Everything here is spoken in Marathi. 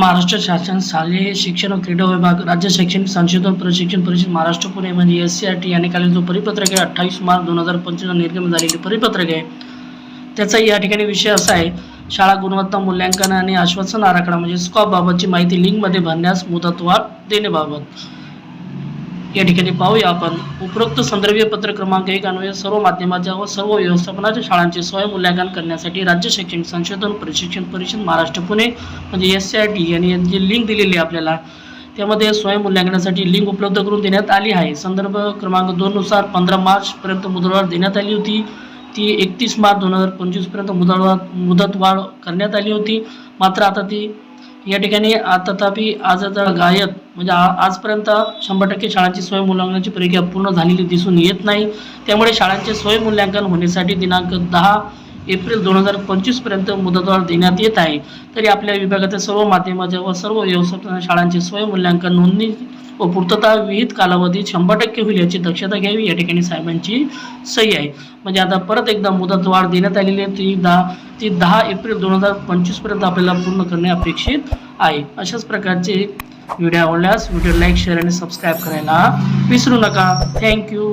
महाराष्ट्र शासन शालेय शिक्षण व क्रीडा विभाग राज्य शैक्षणिक संशोधन प्रशिक्षण परिषद महाराष्ट्र पुणे म्हणजे एस सी आर टी यांनी काल जो परिपत्रक आहे अठ्ठावीस मार्च दोन हजार पंचवीसला निर्गमित झालेले परिपत्रक. आहे त्याचा या ठिकाणी विषय असा आहे शाळा गुणवत्ता मूल्यांकन आणि आश्वासन आराखडा म्हणजे स्कॉप बाबतची माहिती लिंकमध्ये भरण्यास मुदतवाढ देण्याबाबत. या ठिकाणी पाहूया आपण. उपरोक्त संदर्भीय पत्र क्रमांक एक अन्वये सर्व माध्यमाच्या व सर्व व्यवस्थापनाच्या शाळांचे स्वयंमूल्यांकन करण्यासाठी राज्य शैक्षणिक संशोधन प्रशिक्षण परिषद महाराष्ट्र पुणे म्हणजे एस सी आय टी यांनी जी लिंक दिलेली आहे आपल्याला. त्यामध्ये स्वयंमूल्यांकनासाठी लिंक उपलब्ध करून देण्यात आली आहे. संदर्भ क्रमांक दोननुसार पंधरा मार्चपर्यंत मुदतवाढ देण्यात आली होती. ती एकतीस मार्च दोन हजार पंचवीसपर्यंत मुदतवाढ मुदतवाढ करण्यात आली होती. मात्र आता ती या ठिकाणी तथापि आज आता गायत म्हणजे आ- आजपर्यंत शंभर टक्के शाळांची स्वयंमूल्यांकनाची प्रक्रिया पूर्ण झालेली दिसून येत नाही. त्यामुळे शाळांचे स्वयंमूल्यांकन होण्यासाठी दिनांक दहा एप्रिल दोन हजार पंचवीसपर्यंत मुदतवाढ देण्यात येत आहे. तरी आपल्या विभागातील सर्व माध्यमाच्या व सर्व व्यवस्थापन शाळांचे स्वयंमूल्यांकन नोंदणी व पूर्तता विहित कालावधीत शंभर टक्के होईल याची दक्षता घ्यावी या ठिकाणी साहेबांची सही आहे. म्हणजे आता परत एकदा मुदत वाढ देण्यात आलेली आहे ती दहा ती दहा एप्रिल दोन हजार पंचवीसपर्यंत आपल्याला पूर्ण करणे अपेक्षित आहे. अशाच प्रकारचे व्हिडिओ आवडल्यास व्हिडिओ लाईक शेअर आणि सबस्क्राईब करायला विसरू नका. थँक्यू